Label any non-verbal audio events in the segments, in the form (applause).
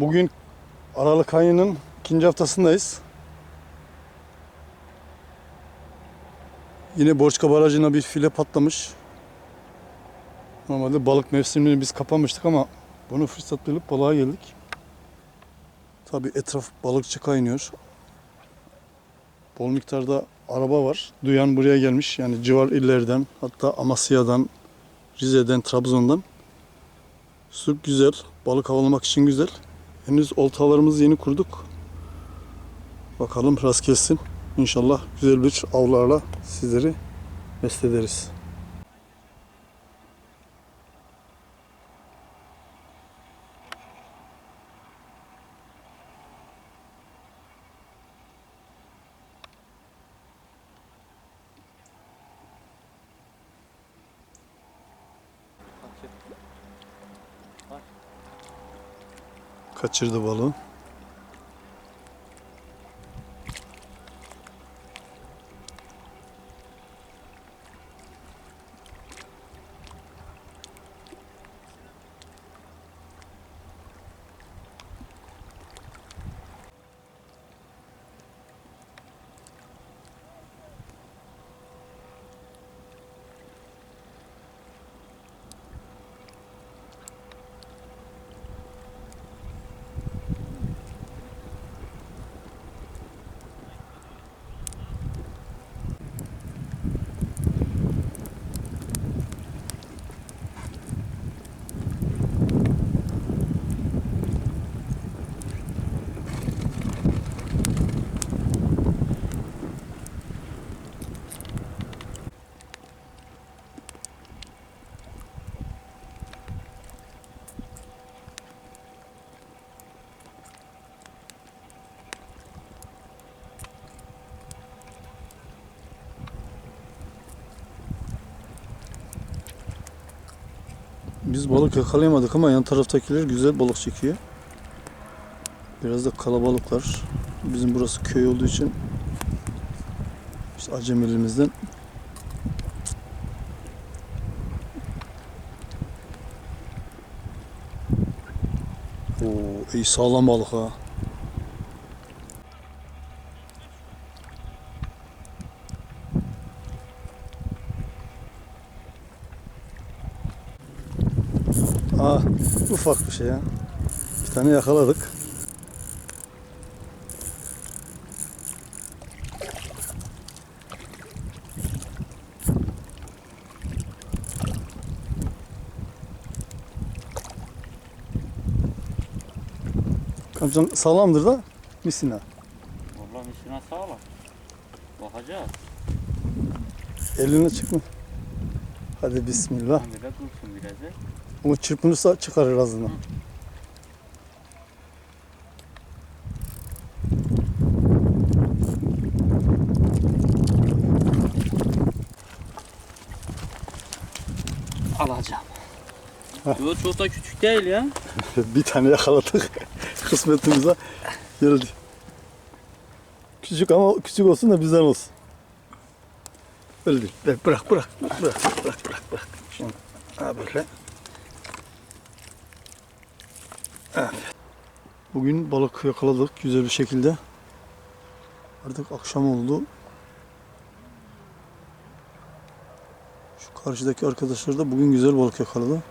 Bugün Aralık ayının ikinci haftasındayız. Yine Borçka Barajı'na bir file patlamış. Normalde balık mevsimini biz kapamıştık ama bunu fırsat bilip balığa geldik. Tabi etraf balıkçı kaynıyor. Bol miktarda araba var. Duyan buraya gelmiş. Yani civar illerden hatta Amasya'dan, Rize'den, Trabzon'dan. Su güzel. Balık avlamak için güzel. Henüz oltalarımızı yeni kurduk. Bakalım rast gelsin. İnşallah güzel bir avlarla sizleri besleriz. Kaçırdı balığı. Biz balık yakalayamadık ama yan taraftakiler güzel balık çekiyor. Biraz da kalabalıklar. Bizim burası köy olduğu için işte acemilimizden Oo, iyi sağlam balık ha. Ufak bir şey ya. Bir tane yakaladık. Amcam sağlamdır da misin ha. Vallahi misina sağlam. Bakacağız. Eline çıkma. Hadi bismillah. Şimdi de dursun biraz da. Ama çırpınırsa çıkarır ağzına. Alacağım. Yo çok da küçük değil ya. (laughs) bir tane yakaladık. (laughs) Kısmetimize geldi. Küçük ama küçük olsun da bizden olsun. Öyle değil. Bırak bırak bırak bırak bırak bırak. bırak. Şimdi ha böyle. Bugün balık yakaladık güzel bir şekilde. Artık akşam oldu. Şu karşıdaki arkadaşlar da bugün güzel balık yakaladı.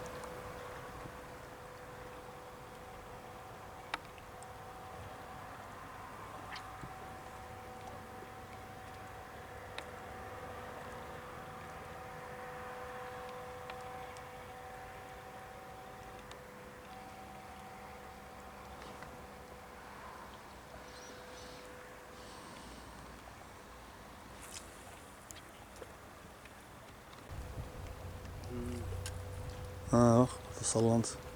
Ah, Ach, dat.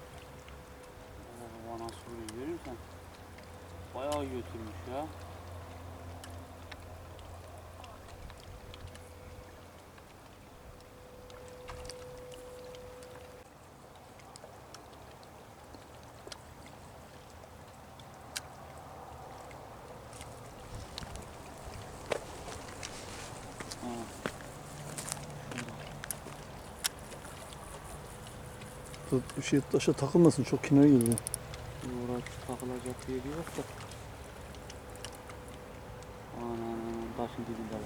Bir şey taşa takılmasın çok kenara geliyor. Uğraş takılacak bir yeri yok da. Ana taşın dibinde var.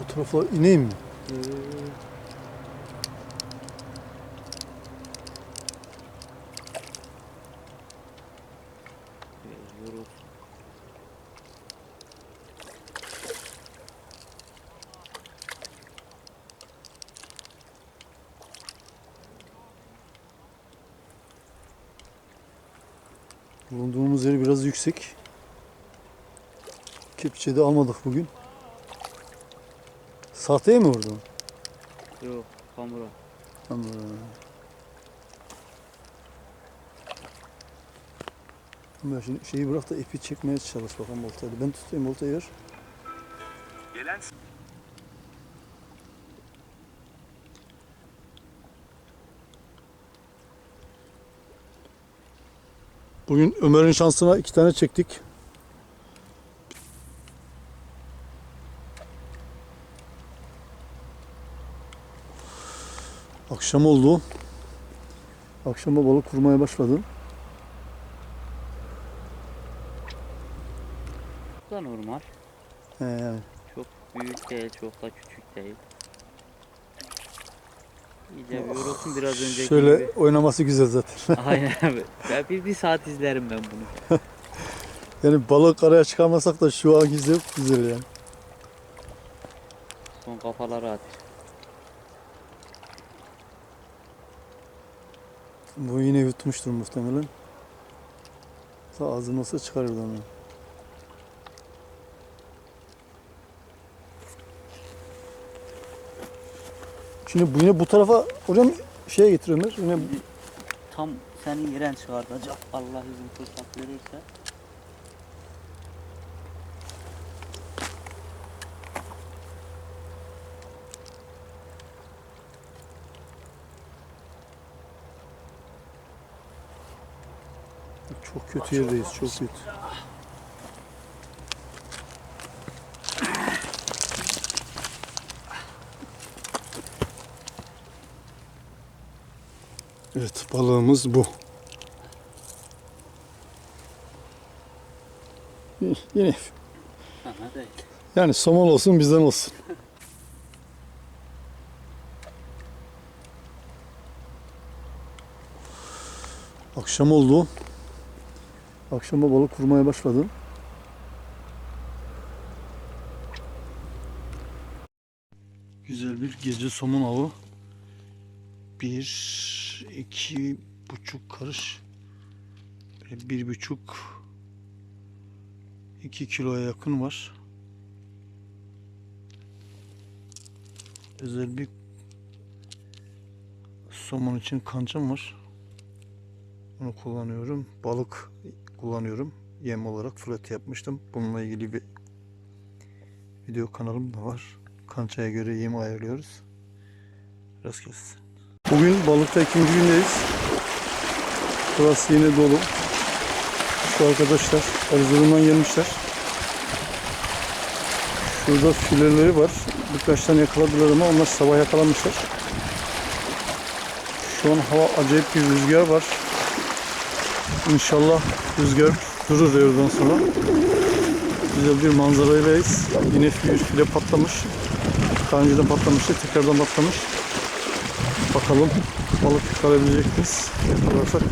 Bu tarafa ineyim mi? Ee, Mecbur olsun. Bulunduğumuz yer biraz yüksek. Kepçe de almadık bugün. Sahteye mi vurdun? Yok kamera. Ama... Ama şimdi şeyi bırak da ipi çekmeye çalış bakalım oltayla. Ben tutayım oltayı ver. Bugün Ömer'in şansına iki tane çektik. Akşam oldu. Akşama balık kurmaya başladım. Bu da normal. He, Çok büyük değil, çok da küçük değil. İyice bir yorulsun biraz önceki şöyle gibi. oynaması güzel zaten. (laughs) Aynen abi. Ben bir, bir saat izlerim ben bunu. (laughs) yani balık araya çıkarmasak da şu an güzel güzel yani. Son kafaları at. Bu yine yutmuştur muhtemelen. Sağ ağzın olsa çıkarırdı onu. Şimdi bu yine bu tarafa oraya mı şeye getir Ömer? Yine Tam senin yeren çıkartacak. Allah izin fırsat verirse. çok kötü yerdeyiz. Çok kötü. Evet balığımız bu. Yine yani somon olsun bizden olsun. Akşam oldu. Akşama balık kurmaya başladım. Güzel bir gece somon avı. Bir, iki buçuk karış. Bir buçuk, iki kiloya yakın var. Özel bir somon için kancam var. Bunu kullanıyorum. Balık kullanıyorum. Yem olarak flat yapmıştım. Bununla ilgili bir video kanalım da var. Kançaya göre yem ayarlıyoruz. Rast gelsin. Bugün balıkta ikinci gündeyiz. Burası yine dolu. Şu arkadaşlar Erzurum'dan gelmişler. Şurada fileleri var. Birkaç tane yakaladılar ama onlar sabah yakalanmışlar. Şu an hava acayip bir rüzgar var. İnşallah rüzgar durur oradan sonra. Güzel bir manzaraylayız. Yine bir file patlamış. Daha önceden patlamıştı. Tekrardan patlamış. Bakalım balık çıkarabilecek miyiz? Yakalasak.